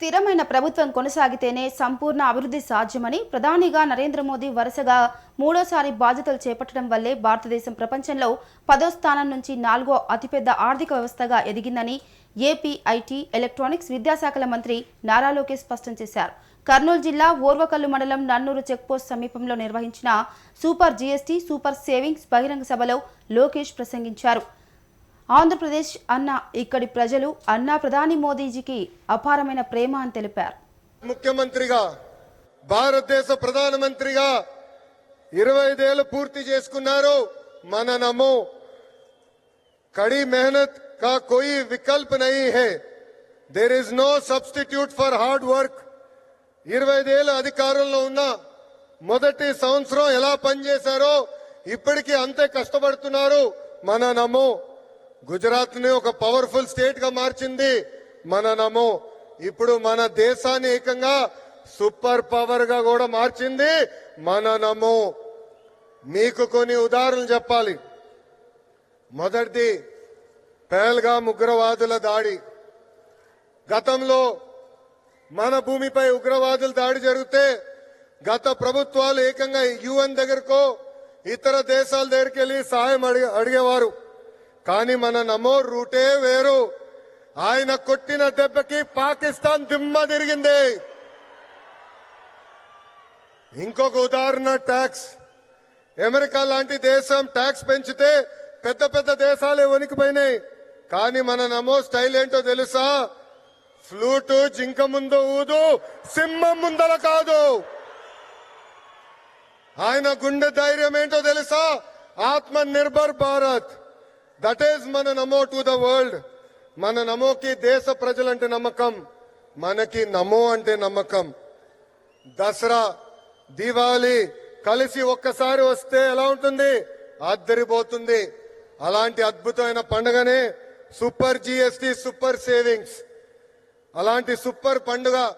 స్థిరమైన ప్రభుత్వం కొనసాగితేనే సంపూర్ణ అభివృద్ధి సాధ్యమని ప్రధానిగా నరేంద్ర మోదీ వరుసగా మూడోసారి బాధ్యతలు చేపట్టడం వల్లే భారతదేశం ప్రపంచంలో పదో స్థానం నుంచి నాలుగో అతిపెద్ద ఆర్థిక వ్యవస్థగా ఎదిగిందని ఏపీ ఐటీ ఎలక్ట్రానిక్స్ విద్యాశాఖల మంత్రి నారా లోకేష్ స్పష్టం చేశారు. కర్నూలు జిల్లా ఓర్వకల్లు మండలం నన్నూరు చెక్పోస్ట్ సమీపంలో నిర్వహించిన సూపర్ జీఎస్టీ సూపర్ సేవింగ్స్ బహిరంగ సభలో లోకేష్ ప్రసంగించారు. ఆంధ్రప్రదేశ్ అన్న ఇక్కడి ప్రజలు అన్న ప్రధాని మోదీజీకి అపారమైన ప్రేమ అని తెలిపారు. ముఖ్యమంత్రిగా భారతదేశ ప్రధానమంత్రిగా ఇరవై ఐదేళ్ళు పూర్తి చేసుకున్నారు. మన నమో. కడి మెహనత్ కా కోయి వికల్ప్ నహీ హే. There is no substitute for hard work ఇరవై ఐదేళ్ళు అధికారంలో ఉన్న మొదటి సంవత్సరం ఎలా పనిచేశారో ఇప్పటికీ అంతే కష్టపడుతున్నారు మన నమో. గుజరాత్ని ఒక పవర్ఫుల్ స్టేట్గా మార్చింది మన నమో. ఇప్పుడు మన దేశాన్ని ఏకంగా సూపర్ పవర్గా కూడా మార్చింది మన నమో. మీకు కొన్ని ఉదాహరణలు చెప్పాలి. మొదటిది పేల్గా ఉగ్రవాదుల దాడి. గతంలో మన భూమిపై ఉగ్రవాదుల దాడి జరిగితే గత ప్రభుత్వాలు ఏకంగా యుఎన్ దగ్గరకో ఇతర దేశాల దగ్గరికి వెళ్ళి సహాయం అడిగేవారు. కానీ మన నమో రూటే వేరు. ఆయన కొట్టిన దెబ్బకి పాకిస్తాన్ దిమ్మ తిరిగింది. ఇంకొక ఉదాహరణ ట్యాక్స్. అమెరికా లాంటి దేశం ట్యాక్స్ పెంచితే పెద్ద పెద్ద దేశాలే వణికిపోయినాయి. కానీ మన నమో స్టైల్ ఏంటో తెలుసా? ఫ్లూటు జింక ముందు ఊదు సింహం ముందల కాదు. ఆయన గుండె ధైర్యం ఏంటో తెలుసా? ఆత్మ నిర్భర్ భారత్. దట్ ఈస్ మన నమో టు ద వరల్డ్ మన నమోకి దేశ ప్రజలంటే నమ్మకం. మనకి నమో అంటే నమ్మకం. దసరా దీపావళి కలిసి ఒక్కసారి వస్తే ఎలా ఉంటుంది? అద్దరిపోతుంది అలాంటి అద్భుతమైన పండుగనే సూపర్ జిఎస్టి సూపర్ సేవింగ్స్. అలాంటి సూపర్ పండుగ